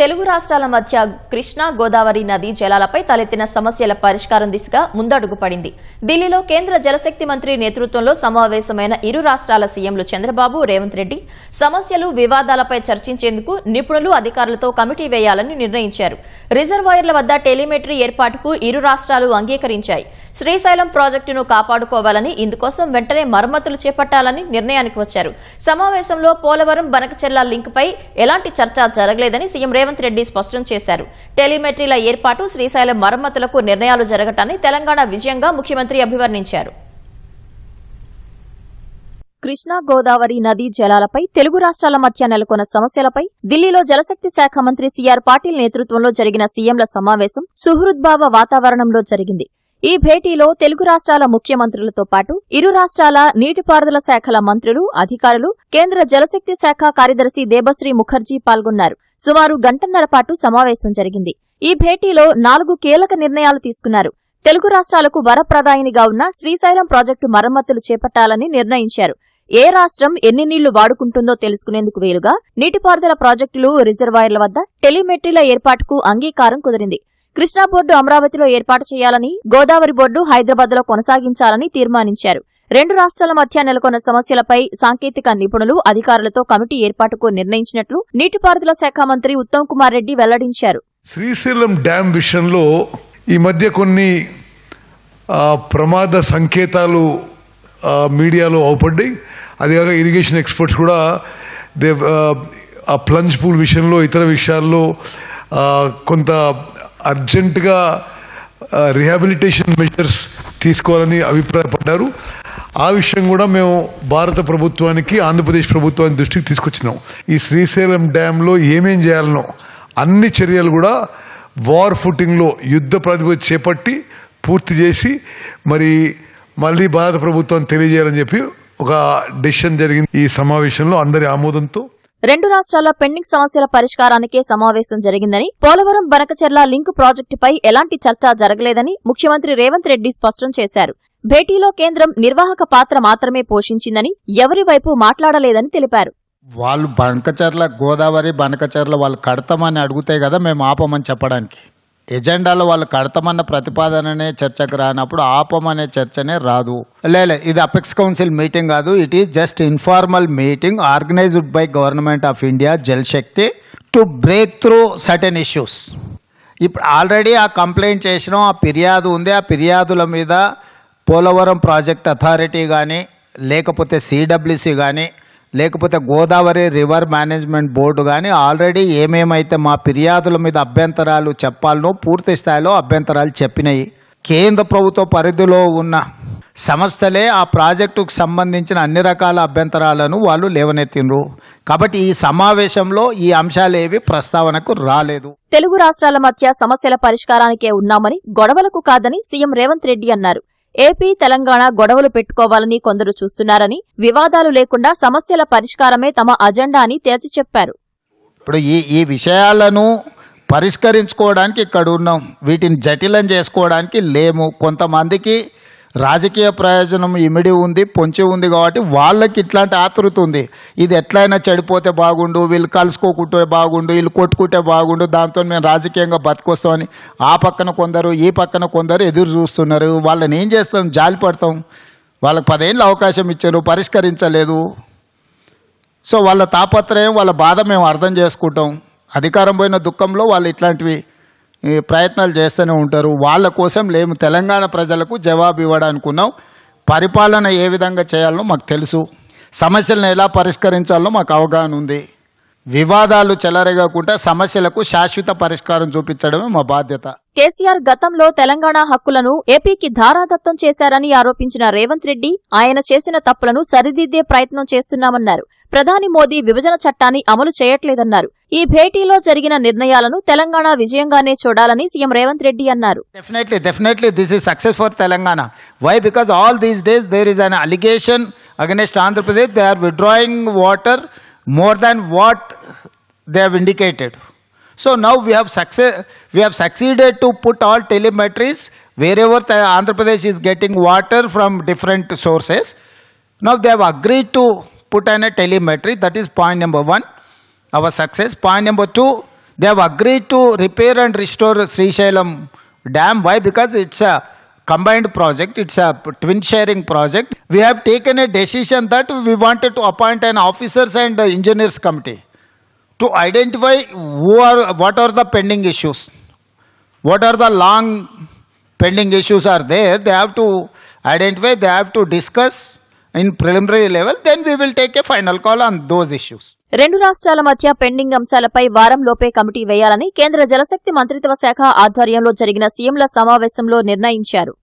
తెలుగు రాష్ట్రాల మధ్య కృష్ణా గోదావరి నదీ జలాలపై తలెత్తిన సమస్యల పరిష్కారం దిశగా ముందడుగు పడింది. ఢిల్లీలో కేంద్ర జలశక్తి మంత్రి నేతృత్వంలో సమావేశమైన ఇరు రాష్ట్రాల సీఎంలు చంద్రబాబు రేవంత్ రెడ్డి సమస్యలు వివాదాలపై చర్చించేందుకు నిపుణులు అధికారులతో కమిటీ వేయాలని నిర్ణయించారు. రిజర్వాయర్ల వద్ద టెలిమెట్రీ ఏర్పాటుకు ఇరు రాష్ట్రాలు అంగీకరించాయి. శ్రీశైలం ప్రాజెక్టును కాపాడుకోవాలని ఇందుకోసం వెంటనే మరమ్మతులు చేపట్టాలని నిర్ణయానికి వచ్చారు. సమావేశంలో పోలవరం బనకచెర్ల లింక్పై ఎలాంటి చర్చ జరగలేదని సీఎం రేవంత్ రెడ్డి స్పష్టం చేశారు. టెలిమెట్రీల ఏర్పాటు శ్రీశైలం మరమ్మతులకు నిర్ణయాలు జరగటాన్ని తెలంగాణ విజయంగా ముఖ్యమంత్రి అభివర్ణించారు. కృష్ణా గోదావరి నదీ జలాలపై తెలుగు రాష్ట్రాల మధ్య నెలకొన్న సమస్యలపై ఢిల్లీలో జలశక్తి శాఖ మంత్రి సీఆర్ పాటిల్ నేతృత్వంలో జరిగిన సీఎంల సమావేశం సుహృద్భావ వాతావరణంలో జరిగింది. ఈ భేటీలో తెలుగు రాష్ట్రాల ముఖ్యమంత్రులతో పాటు ఇరు రాష్ట్రాల నీటిపారుదల శాఖల మంత్రులు అధికారులు కేంద్ర జలశక్తి శాఖ కార్యదర్శి దేబశ్రీ ముఖర్జీ పాల్గొన్నారు. సుమారు గంటన్నర పాటు సమావేశం జరిగింది. ఈ భేటీలో నాలుగు కీలక నిర్ణయాలు తీసుకున్నారు. తెలుగు రాష్ట్రాలకు వరప్రదాయినిగా ఉన్న శ్రీశైలం ప్రాజెక్టు మరమ్మతులు చేపట్టాలని నిర్ణయించారు. ఏ రాష్ట్రం ఎన్ని నీళ్ళు వాడుకుంటుందో తెలుసుకునేందుకు వీలుగా నీటిపారుదల ప్రాజెక్టులు రిజర్వాయర్ల వద్ద టెలిమెట్రీల ఏర్పాటుకు అంగీకారం కుదిరింది. కృష్ణా బోర్డు అమరావతిలో ఏర్పాటు చేయాలని గోదావరి బోర్డు హైదరాబాద్లో కొనసాగించాలని తీర్మానించారు. రెండు రాష్ట్రాల మధ్య నెలకొన్న సమస్యలపై సాంకేతిక నిపుణులు అధికారులతో కమిటీ ఏర్పాటుకు నిర్ణయించినట్లు నీటిపారుదల శాఖ మంత్రి ఉత్తమ్ కుమార్ రెడ్డి వెల్లడించారు. శ్రీశైలం డ్యాం విషయంలో ఈ మధ్య కొన్ని ప్రమాద సంకేతాలు మీడియాలో అవపడ్డాయి. అదేవిధంగా ఇరిగేషన్ ఎక్స్పర్ట్స్ కూడా దే ఆ, ప్లంజ్ పూల్ విషయంలో ఇతర విషయాల్లో కొంత అర్జెంటుగా రిహాబిలిటేషన్ మెజర్స్ తీసుకోవాలని అభిప్రాయపడ్డారు. ఆ విషయం కూడా మేము భారత ప్రభుత్వానికి ఆంధ్రప్రదేశ్ ప్రభుత్వానికి దృష్టికి తీసుకొచ్చినాం. ఈ శ్రీశైలం డ్యాంలో ఏమేం చేయాలనో అన్ని చర్యలు కూడా వార్ ఫుటింగ్లో యుద్ధ ప్రతిపద చేపట్టి పూర్తి చేసి మరి మళ్ళీ భారత ప్రభుత్వం తెలియజేయాలని చెప్పి ఒక డెసిషన్ జరిగింది ఈ సమావేశంలో అందరి ఆమోదంతో. రెండు రాష్ట్రాల పెండింగ్ సమస్యల పరిష్కారానికే సమావేశం జరిగిందని పోలవరం బనకచెర్ల లింక్ ప్రాజెక్టుపై ఎలాంటి చర్చ జరగలేదని ముఖ్యమంత్రి రేవంత్ రెడ్డి స్పష్టం చేశారు. భేటీలో కేంద్రం నిర్వాహక పాత్ర మాత్రమే పోషించిందని ఎవరి వైపు మాట్లాడలేదని తెలిపారు. వాళ్ళు బనకచర్ల గోదావరి బనకచర్ల వాళ్ళు కడతామని అడిగితే కదా మేము ఆపమని చెప్పడానికి. ఎజెండాలో వాళ్ళు కడతామన్న ప్రతిపాదననే చర్చకు రానప్పుడు ఆపమనే చర్చనే రాదు. లేలే ఇది అపెక్స్ కౌన్సిల్ మీటింగ్ కాదు. It is just informal meeting organized by government of India Jal Shakti to break through certain issues ఇప్పుడు ఆల్రెడీ ఆ కంప్లైంట్ చేసినాం ఆ ఫిర్యాదు ఉంది. ఆ ఫిర్యాదుల మీద పోలవరం ప్రాజెక్ట్ అథారిటీ కానీ లేకపోతే సిడబ్ల్యూసి కానీ లేకపోతే గోదావరి రివర్ మేనేజ్మెంట్ బోర్డు కానీ ఆల్రెడీ ఏమేమైతే మా ఫిర్యాదుల మీద అభ్యంతరాలు చెప్పాలనో పూర్తి స్థాయిలో అభ్యంతరాలు చెప్పినాయి. కేంద్ర ప్రభుత్వ పరిధిలో ఉన్న సంస్థలే ఆ ప్రాజెక్టుకు సంబంధించిన అన్ని రకాల అభ్యంతరాలను వాళ్ళు లేవనెత్తిండ్రు. కాబట్టి ఈ సమావేశంలో ఈ అంశాలు ఏవి ప్రస్తావనకు రాలేదు. తెలుగు రాష్ట్రాల మధ్య సమస్యల పరిష్కారానికే ఉన్నామని గొడవలకు కాదని సీఎం రేవంత్ రెడ్డి అన్నారు. ఏపీ తెలంగాణ గొడవలు పెట్టుకోవాలని కొందరు చూస్తున్నారని వివాదాలు లేకుండా సమస్యల పరిష్కారమే తమ అజెండా అని తేల్చి చెప్పారు. ఇప్పుడు ఈ ఈ విషయాలను పరిష్కరించుకోవడానికి ఇక్కడ ఉన్నాం వీటిని జటిలం చేసుకోవడానికి లేము. కొంతమందికి రాజకీయ ప్రయోజనం ఇమిడి ఉంది పొంచి ఉంది కాబట్టి వాళ్ళకి ఇట్లాంటి ఆతృత ఉంది. ఇది ఎట్లయినా చెడిపోతే బాగుండు వీళ్ళు కలుసుకోకుంటే బాగుండు వీళ్ళు కొట్టుకుంటే బాగుండు దాంతో మేము రాజకీయంగా బతికొస్తామని ఆ పక్కన కొందరు ఈ పక్కన కొందరు ఎదురు చూస్తున్నారు. వాళ్ళని ఏం చేస్తాం? జాలి పడతాం. వాళ్ళకి పదేళ్ళు అవకాశం ఇచ్చారు పరిష్కరించలేదు. సో వాళ్ళ తాపత్రయం వాళ్ళ బాధ మేము అర్థం చేసుకుంటాం. అధికారం పోయిన దుఃఖంలో వాళ్ళు ఇట్లాంటివి ప్రయత్నాలు చేస్తూనే ఉంటారు. వాళ్ళ కోసం లేము తెలంగాణ ప్రజలకు జవాబు ఇవ్వడానుకున్నాం. పరిపాలన ఏ విధంగా చేయాలనో మాకు తెలుసు. సమస్యలను ఎలా పరిష్కరించాలో మాకు అవగాహన ఉంది వివాదాలు చెలరేగకుండా సమస్యలకు శాశ్వత పరిష్కారం చూపించడమే మా బాధ్యత కేసీఆర్ గతంలో తెలంగాణ హక్కులను ఏపీకి ధారాదత్తం చేశారని ఆరోపించిన రేవంత్ రెడ్డి ఆయన చేసిన తప్పులను సరిదిద్దే ప్రయత్నం చేస్తున్నామన్నారు ప్రధాని మోదీ విభజన చట్టాన్ని అమలు చేయట్లేదన్నారు ఈ భేటీలో జరిగిన నిర్ణయాలను తెలంగాణ విజయంగానే చూడాలని సీఎం రేవంత్ రెడ్డి అన్నారు this is success for Telangana. Why? Because all these days there is an allegation against Andhra Pradesh. They are withdrawing water more than what they have indicated. So now we have success. We have succeeded to put all telemetries wherever the Andhra Pradesh is getting water from different sources. Now they have agreed to put in a telemetry. That is point number one. Our success. Point number two. They have agreed to repair and restore Srisailam Dam. Why? Because it's a combined project, it's a twin sharing project. We have taken a decision that we wanted to appoint an officers and engineers committee to identify who are, what are the pending issues. What are the long pending issues are there, they have to identify, they have to discuss in preliminary level, then we will take a final call on those issues. రెండు రాష్ట్రాల మధ్య pending అంశాలపై వారంలోపే committee వేయాలని కేంద్ర జలశక్తి మంత్రిత్వ శాఖ ఆధ్వర్యంలో జరిగిన సీఎంల సమావేశంలో నిర్ణయించారు